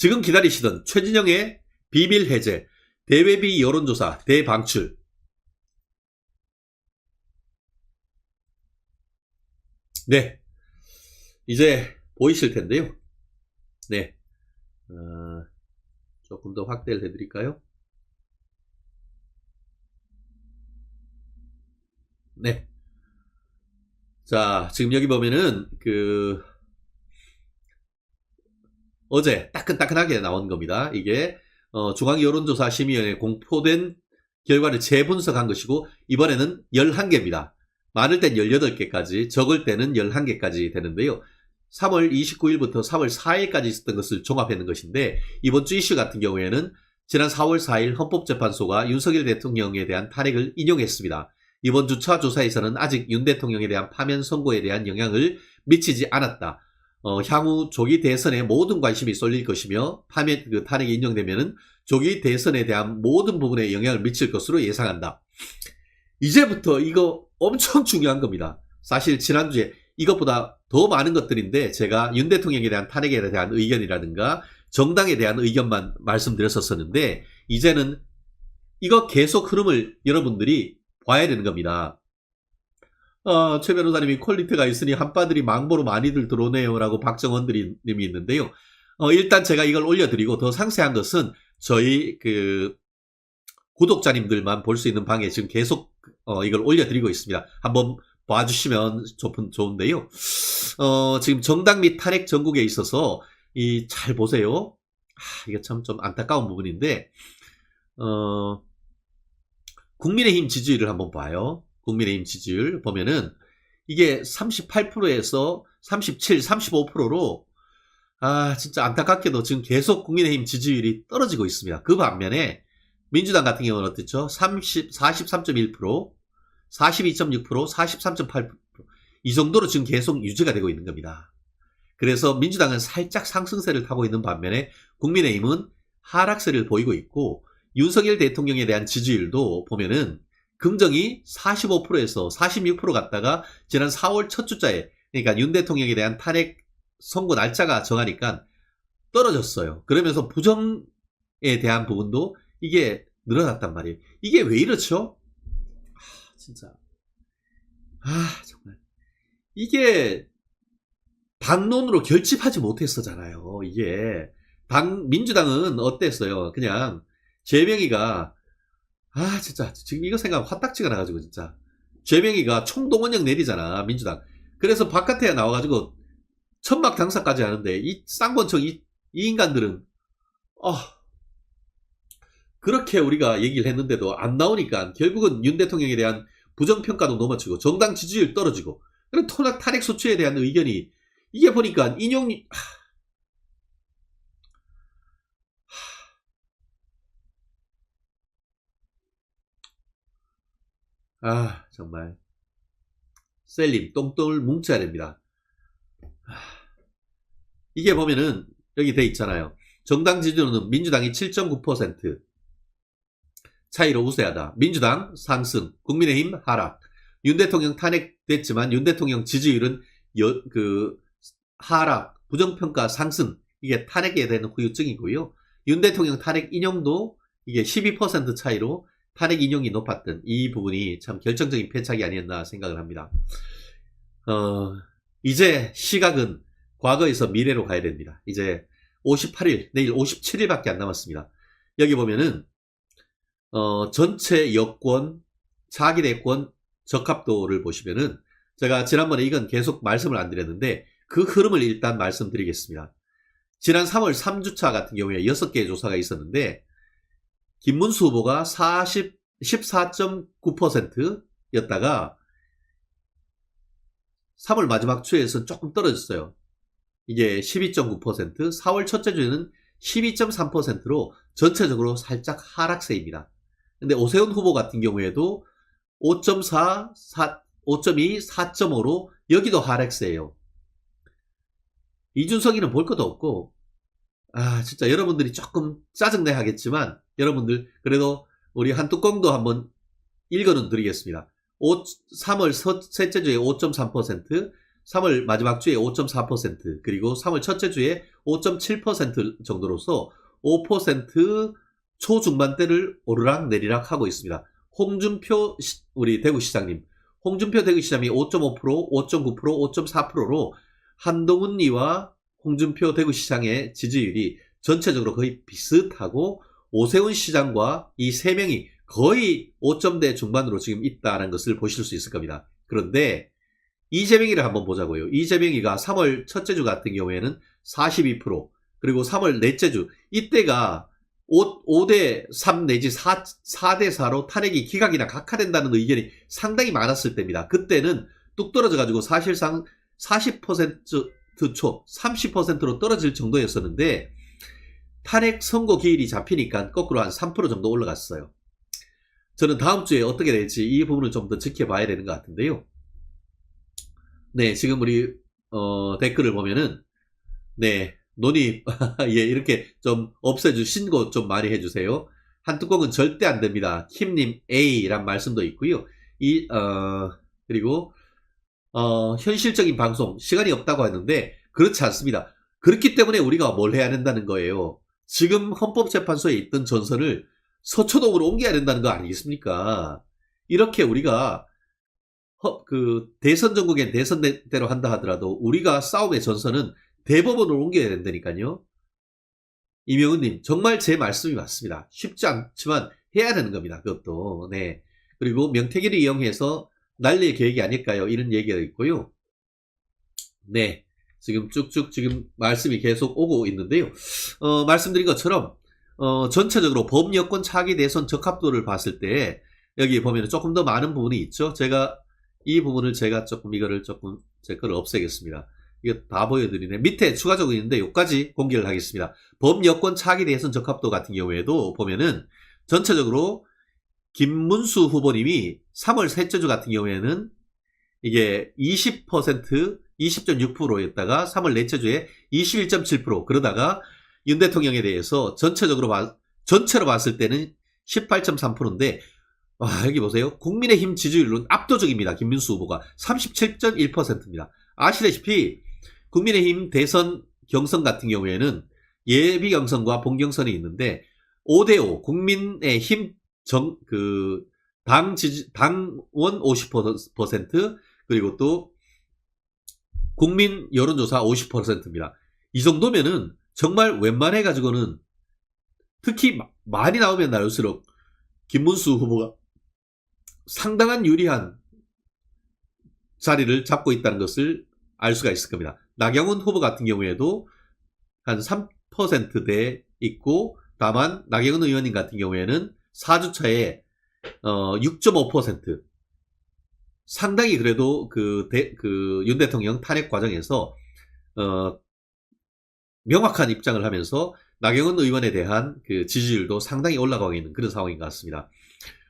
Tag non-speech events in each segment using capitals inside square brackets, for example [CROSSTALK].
지금 기다리시던 최진영의 비밀 해제, 대외비 여론조사, 대방출. 네. 이제 보이실 텐데요. 네. 어, 조금 더 확대를 해드릴까요? 네. 자, 지금 여기 보면은, 그, 어제 따끈따끈하게 나온 겁니다. 이게, 어, 중앙 여론조사 심의위원회 공포된 결과를 재분석한 것이고, 이번에는 11개입니다. 많을 땐 18개까지, 적을 때는 11개까지 되는데요. 3월 29일부터 3월 4일까지 있었던 것을 종합해낸 것인데, 이번 주 이슈 같은 경우에는 지난 4월 4일 헌법재판소가 윤석열 대통령에 대한 탄핵을 인용했습니다. 이번 주차 조사에서는 아직 윤 대통령에 대한 파면 선고에 대한 영향을 미치지 않았다. 어, 향후 조기 대선에 모든 관심이 쏠릴 것이며 파면 그 탄핵이 인용되면은 조기 대선에 대한 모든 부분에 영향을 미칠 것으로 예상한다. 이제부터 이거 엄청 [LAUGHS] 중요한 겁니다. 사실 지난주에 이것보다 더 많은 것들인데 제가 윤 대통령에 대한 탄핵에 대한 의견이라든가 정당에 대한 의견만 말씀드렸었었는데 이제는 이거 계속 흐름을 여러분들이 봐야 되는 겁니다. 어, 최 변호사님이 퀄리티가 있으니 한바들이 망보로 많이들 들어오네요. 라고 박정원 님이 있는데요. 어, 일단 제가 이걸 올려드리고 더 상세한 것은 저희 그 구독자님들만 볼 수 있는 방에 지금 계속 어, 이걸 올려드리고 있습니다. 한번 봐주시면 좋은, 좋은데요. 어, 지금 정당 및 탄핵 전국에 있어서 이 잘 보세요. 아, 이게 참 좀 안타까운 부분인데 어, 국민의힘 지지율을 한번 봐요. 국민의힘 지지율 보면은 이게 38%에서 37, 35%로 아 진짜 안타깝게도 지금 계속 국민의힘 지지율이 떨어지고 있습니다. 그 반면에 민주당 같은 경우는 어떻죠? 30, 43.1%, 42.6%, 43.8%이 정도로 지금 계속 유지가 되고 있는 겁니다. 그래서 민주당은 살짝 상승세를 타고 있는 반면에 국민의힘은 하락세를 보이고 있고 윤석열 대통령에 대한 지지율도 보면은 긍정이 45%에서 46% 갔다가 지난 4월 첫 주자에 그러니까 윤 대통령에 대한 탄핵 선고 날짜가 정하니까 떨어졌어요. 그러면서 부정에 대한 부분도 이게 늘어났단 말이에요. 이게 왜 이렇죠? 아, 진짜. 아, 정말. 이게 당론으로 결집하지 못했었잖아요. 이게 당 민주당은 어땠어요? 그냥 재명이가 아 진짜. 지금 이거 생각하면 화딱지가 나가지고 진짜. 재명이가 총동원령 내리잖아 민주당. 그래서 바깥에 나와가지고 천막 당사까지 하는데 이 쌍권총 이, 이 인간들은 어 그렇게 우리가 얘기를 했는데도 안 나오니까 결국은 윤 대통령에 대한 부정평가도 넘어지고 정당 지지율 떨어지고 그런 토락 탄핵 소추에 대한 의견이 이게 보니까 인용 하, 아, 정말. 셀림, 똥똥을 뭉쳐야 됩니다. 아, 이게 보면은, 여기 돼 있잖아요. 정당 지지율은 민주당이 7.9% 차이로 우세하다. 민주당 상승, 국민의힘 하락. 윤 대통령 탄핵됐지만 윤 대통령 지지율은 여, 그 하락, 부정평가 상승. 이게 탄핵에 대한 후유증이고요. 윤 대통령 탄핵 인용도 이게 12% 차이로 탄핵 인용이 높았던 이 부분이 참 결정적인 패착이 아니었나 생각을 합니다. 어, 이제 시각은 과거에서 미래로 가야 됩니다. 이제 58일, 내일 57일밖에 안 남았습니다. 여기 보면은 어, 전체 여권, 차기 대권 적합도를 보시면은 제가 지난번에 이건 계속 말씀을 안 드렸는데 그 흐름을 일단 말씀드리겠습니다. 지난 3월 3주차 같은 경우에 6개의 조사가 있었는데 김문수 후보가 40, 14.9%였다가 3월 마지막 주에서 조금 떨어졌어요. 이게 12.9%, 4월 첫째 주에는 12.3%로 전체적으로 살짝 하락세입니다. 근데 오세훈 후보 같은 경우에도 5.4, 4, 5.2, 4.5로 여기도 하락세예요. 이준석이는 볼 것도 없고 아 진짜 여러분들이 조금 짜증내 하겠지만 여러분들 그래도 우리 한 뚜껑도 한번 읽어는 드리겠습니다. 5, 3월 셋째 주에 5.3%, 3월 마지막 주에 5.4% 그리고 3월 첫째 주에 5.7% 정도로서 5% 초중반대를 오르락 내리락 하고 있습니다. 홍준표 시- 우리 대구시장님, 홍준표 대구시장이 5.5%, 5.9%, 5.4%로 한동훈이와 홍준표 대구시장의 지지율이 전체적으로 거의 비슷하고 오세훈 시장과 이 세 명이 거의 5점대 중반으로 지금 있다는 것을 보실 수 있을 겁니다. 그런데 이재명이를 한번 보자고요. 이재명이가 3월 첫째 주 같은 경우에는 42% 그리고 3월 넷째 주 이때가 5, 대 3 내지 4, 4대 4로 탄핵이 기각이나 각하된다는 의견이 상당히 많았을 때입니다. 그때는 뚝 떨어져가지고 사실상 40%초, 30%로 떨어질 정도였었는데 탄핵 선고 기일이 잡히니까 거꾸로 한 3% 정도 올라갔어요. 저는 다음 주에 어떻게 될지 이 부분을 좀 더 지켜봐야 되는 것 같은데요. 네, 지금 우리 어, 댓글을 보면은 네 논의 [LAUGHS] 예 이렇게 좀 없애주 신고 좀 많이 해주세요. 한 뚜껑은 절대 안 됩니다. 킴님 A란 말씀도 있고요. 이 어, 그리고 어, 현실적인 방송 시간이 없다고 했는데 그렇지 않습니다. 그렇기 때문에 우리가 뭘 해야 된다는 거예요. 지금 헌법재판소에 있던 전선을 서초동으로 옮겨야 된다는 거 아니겠습니까? 이렇게 우리가 허- 그 대선 전국엔 대선대로 한다 하더라도 우리가 싸움의 전선은 대법원으로 옮겨야 된다니까요. 이명은님 정말 제 말씀이 맞습니다. 쉽지 않지만 해야 되는 겁니다. 그것도 네 그리고 명태기를 이용해서 날릴 계획이 아닐까요? 이런 얘기가 있고요. 네 지금 쭉쭉 지금 말씀이 계속 오고 있는데요. 어, 말씀드린 것처럼 어, 전체적으로 범여권 차기 대선 적합도를 봤을 때 여기 보면 조금 더 많은 부분이 있죠. 제가 이 부분을 제가 조금 이거를 조금 제 거를 없애겠습니다. 이거 다 보여드리네. 밑에 추가적으로 있는데 여기까지 공개를 하겠습니다. 범여권 차기 대선 적합도 같은 경우에도 보면은 전체적으로 김문수 후보님이 3월 셋째 주 같은 경우에는 이게 20% 20.6%였다가 3월 넷째 주에 21.7% 그러다가 윤 대통령에 대해서 전체적으로 봐- 전체로 봤을 때는 18.3%인데 와 여기 보세요. 국민의힘 지지율은 압도적입니다. 김민수 후보가 37.1%입니다. 아시다시피 국민의힘 대선 경선 같은 경우에는 예비 경선과 본 경선이 있는데 5대5 국민의힘 정 그 당 지지 당원 50% 그리고 또 국민 여론조사 50%입니다. 이 정도면은 정말 웬만해 가지고는 특히 마- 많이 나오면 나올수록 김문수 후보가 상당한 유리한 자리를 잡고 있다는 것을 알 수가 있을 겁니다. 나경원 후보 같은 경우에도 한 3%대 있고 다만 나경원 의원님 같은 경우에는 4주차에 어, 6.5% 상당히 그래도 그, 대, 그, 윤 대통령 탄핵 과정에서, 어, 명확한 입장을 하면서 나경원 의원에 대한 그 지지율도 상당히 올라가고 있는 그런 상황인 것 같습니다.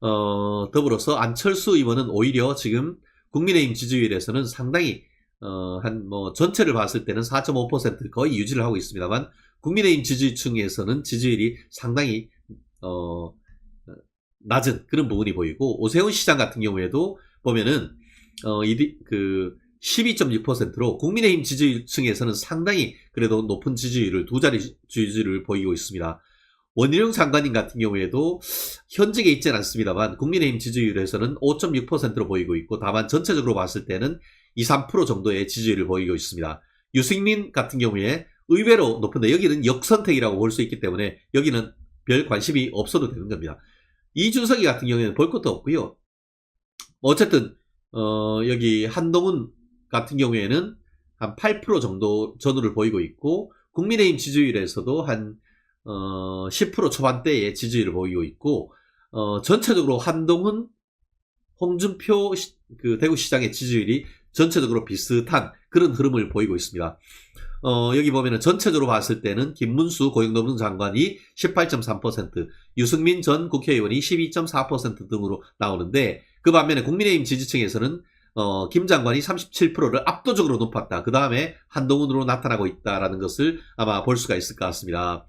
어, 더불어서 안철수 의원은 오히려 지금 국민의힘 지지율에서는 상당히, 어, 한 뭐, 전체를 봤을 때는 4.5% 거의 유지를 하고 있습니다만, 국민의힘 지지층에서는 지지율이 상당히, 어, 낮은 그런 부분이 보이고, 오세훈 시장 같은 경우에도 보면은 어, 이, 그 12.6%로 국민의힘 지지층에서는 상당히 그래도 높은 지지율을 두 자리 지지율을 보이고 있습니다. 원희룡 장관님 같은 경우에도 현직에 있지는 않습니다만 국민의힘 지지율에서는 5.6%로 보이고 있고 다만 전체적으로 봤을 때는 2, 3% 정도의 지지율을 보이고 있습니다. 유승민 같은 경우에 의외로 높은데 여기는 역선택이라고 볼 수 있기 때문에 여기는 별 관심이 없어도 되는 겁니다. 이준석이 같은 경우에는 볼 것도 없고요. 어쨌든 어, 여기 한동훈 같은 경우에는 한 8% 정도 전후를 보이고 있고 국민의힘 지지율에서도 한 어, 10% 초반대의 지지율을 보이고 있고 어, 전체적으로 한동훈, 홍준표 시- 그 대구시장의 지지율이 전체적으로 비슷한 그런 흐름을 보이고 있습니다. 어, 여기 보면은 전체적으로 봤을 때는 김문수 고용노동 장관이 18.3%, 유승민 전 국회의원이 12.4% 등으로 나오는데 그 반면에 국민의힘 지지층에서는 어, 김 장관이 37%를 압도적으로 높았다. 그 다음에 한동훈으로 나타나고 있다라는 것을 아마 볼 수가 있을 것 같습니다.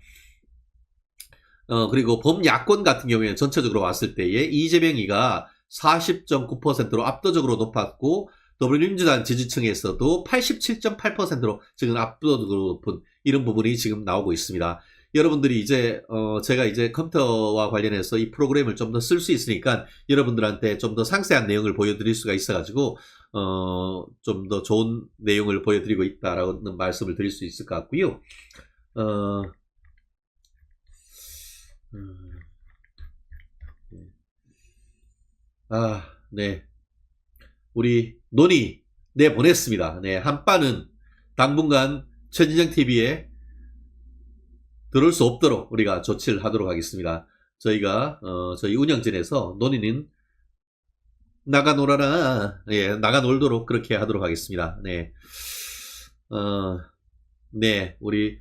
어, 그리고 범야권 같은 경우에 전체적으로 봤을 때에 이재명이가 40.9%로 압도적으로 높았고 더불어민주당 지지층에서도 87.8%로 지금 압도적으로 높은 이런 부분이 지금 나오고 있습니다. 여러분들이 이제 어 제가 이제 컴퓨터와 관련해서 이 프로그램을 좀 더 쓸 수 있으니까 여러분들한테 좀 더 상세한 내용을 보여드릴 수가 있어가지고 어 좀 더 좋은 내용을 보여드리고 있다라는 말씀을 드릴 수 있을 것 같고요. 어 음, 네. 아, 네. 우리 논의 내 보냈습니다. 네, 한빠는 당분간 최진정 TV에 들어올 수 없도록 우리가 조치를 하도록 하겠습니다. 저희가 어, 저희 운영진에서 논의는 나가 놀아라, 예, 나가 놀도록 그렇게 하도록 하겠습니다. 네, 어, 네, 우리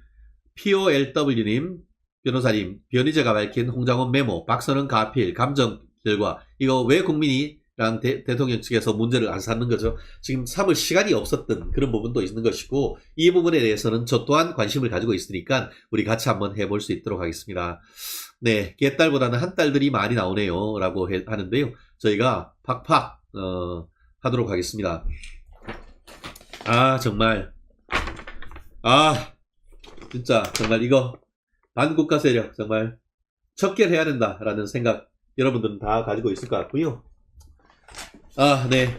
POLW님 변호사님 변희재가 밝힌 홍장원 메모, 박선은 가필, 감정 결과 이거 왜 국민이랑 대, 대통령 측에서 문제를 안 삼는 거죠? 지금 삼을 시간이 없었던 그런 부분도 있는 것이고 이 부분에 대해서는 저 또한 관심을 가지고 있으니까 우리 같이 한번 해볼 수 있도록 하겠습니다. 네, 개딸보다는 한 딸들이 많이 나오네요. 라고 해- 하는데요. 저희가 팍팍 어, 하도록 하겠습니다. 아 정말 아 진짜 정말 이거 반국가 세력 정말 척결해야 된다라는 생각 여러분들은 다 가지고 있을 것 같고요. 아, 네.